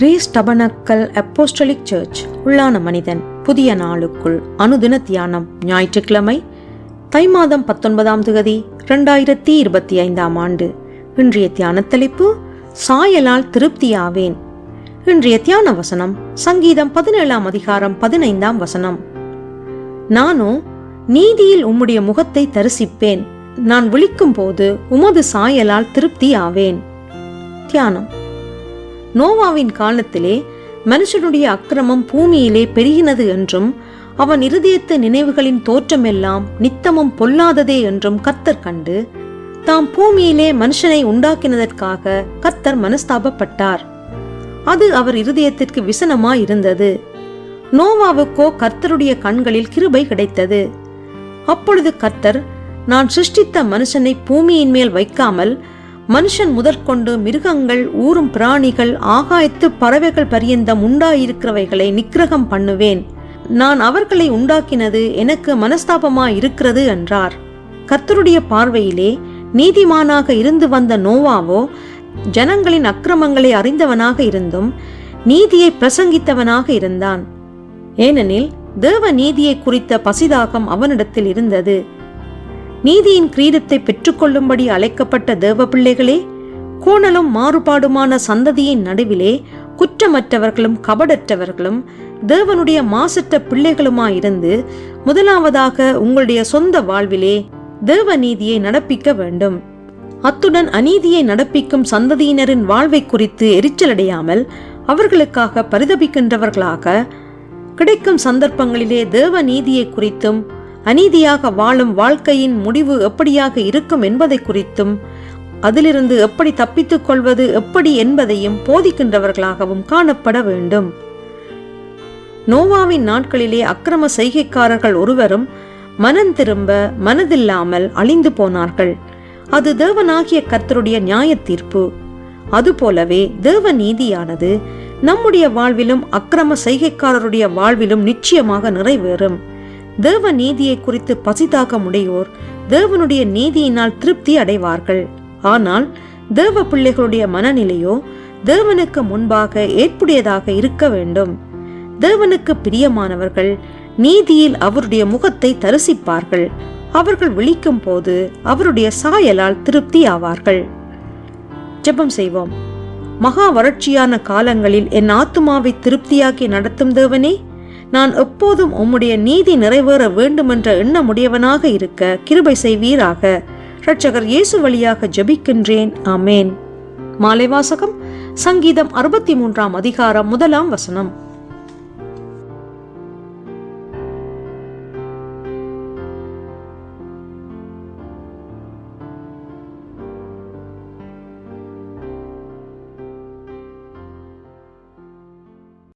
Grace tabernacle apostolic search. உள்ளான மனிதன் புதிய நாளுக்குள் அனுதின தியானம் ஞாயிற்றுக்கிழமை தை மாதம் பத்தொன்பதாம் தேதி இரண்டாயிரத்தி இருபத்தி ஐந்தாம் ஆண்டு. இன்றைய தியான தலைப்பு சாயலால் திருப்தியாவேன் இன்றைய தியான வசனம் சங்கீதம் பதினேழாம் அதிகாரம் பதினைந்தாம் வசனம். நானோ நீதியில் உம்முடைய முகத்தை தரிசிப்பேன். நான் விழிக்கும் போது உமது சாயலால் திருப்தி ஆவேன். தியானம். நோவாவின் காலத்திலே மனுஷனுடைய அக்கிரமம் பூமியிலே பெருகினது என்றும் அவன் இருதயத்து நினைவுகளின் தோற்றமெல்லாம் நித்தமும் பொல்லாததே என்றும் கத்தர் கண்டு தாம் பூமியிலே மனுஷனை உண்டாக்கினதற்காக கத்தர் மனஸ்தாபப்பட்டார். அது அவர் இருதயத்திற்கு விசனமா இருந்தது நோவாவுக்கோ கர்த்தருடைய கண்களில் கிருபை கிடைத்தது. அப்பொழுது கர்த்தர் நான் சிருஷ்டித்த மனுஷனை பூமியின் மேல் வைக்காமல் மனுஷன் முதற்கொண்டு மிருகங்கள் ஊறும் பிராணிகள் ஆகாயத்து பறவைகள் பரியந்தம் உண்டாயிருக்கிறவைகளை நிக்கிரகம் பண்ணுவேன். நான் அவர்களை உண்டாக்கினது எனக்கு மனஸ்தாபமாய் இருக்கிறது என்றார். கர்த்தருடைய பார்வையிலே நீதிமானாக இருந்து வந்த நோவாவோ ஜனங்களின் அக்கிரமங்களை அறிந்தவனாக இருந்தும் நீதியை பிரசங்கித்தவனாக இருந்தான். ஏனெனில் தேவ நீதியை குறித்த பசிதாகம் அவனிடத்தில் இருந்தது. நீதியின் கிரீடத்தை பெற்றுக்கொள்ளும்படி அழைக்கப்பட்ட தேவ பிள்ளைகளே கோணலும் மாறுபாடுமான சந்ததியின் நடுவிலே குற்றமற்றவர்களும் கபடற்றவர்களும் தேவனுடைய மாசற்ற பிள்ளைகளுமாயிருந்து முதலாவதாக உங்களுடைய சொந்த வாழ்விலே தேவ நீதியை நடப்பிக்க வேண்டும். அத்துடன் அநீதியை நடப்பிக்கும் சந்ததியினரின் வாழ்வை குறித்து எரிச்சலடையாமல் அவர்களுக்காக பரிதபிக்கின்றவர்களாக கிடைக்கும் சந்தர்ப்பங்களிலே தேவ நீதியை குறித்தும் அநீதியாக வாழும் வாழ்க்கையின் முடிவு எப்படியாக இருக்கும் என்பதை குறித்தும் அதிலிருந்து எப்படி தப்பித்துக் கொள்வது எப்படி என்பதையும் போதிக்கின்றவர்களாகவும் காணப்பட வேண்டும். நோவாவின் நாட்களிலே அக்கிரம செய்கைக்காரர்கள் ஒருவரும் மனம் திரும்ப மனதில்லாமல் அழிந்து போனார்கள். அது தேவனாகிய கர்த்தருடைய நியாய தீர்ப்பு அதுபோலவே தேவ நீதியானது நம்முடைய வாழ்விலும் அக்கிரம செய்கைக்காரருடைய வாழ்விலும் நிச்சயமாக நிறைவேறும். தேவ நீதியை குறித்து பசிதாக முடையோர் தேவனுடைய நீதியினால் திருப்தி அடைவார்கள். ஆனால் தேவ பிள்ளைகளுடைய மனநிலையோ தேவனுக்கு முன்பாக ஏற்புடையதாக இருக்க வேண்டும். தேவனுக்கு பிரியமானவர்கள் நீதியில் அவருடைய முகத்தை தரிசிப்பார்கள். அவர்கள் விழிக்கும் போது அவருடைய சாயலால் திருப்தி ஆவார்கள். ஜெபம் செய்வோம். மகா வறட்சியான காலங்களில் என் ஆத்துமாவை திருப்தியாக்கி நடத்தும் தேவனே நான் எப்போதும் உம்முடைய நீதி நிறைவேற வேண்டுமென்ற எண்ணமுடையவனாக இருக்க கிருபை செய்வீராக. இரட்சகர் இயேசு வழியாக ஜெபிக்கின்றேன். ஆமேன். மாலை வாசகம் சங்கீதம் அறுபத்தி மூன்றாம் அதிகாரம் முதலாம் வசனம்.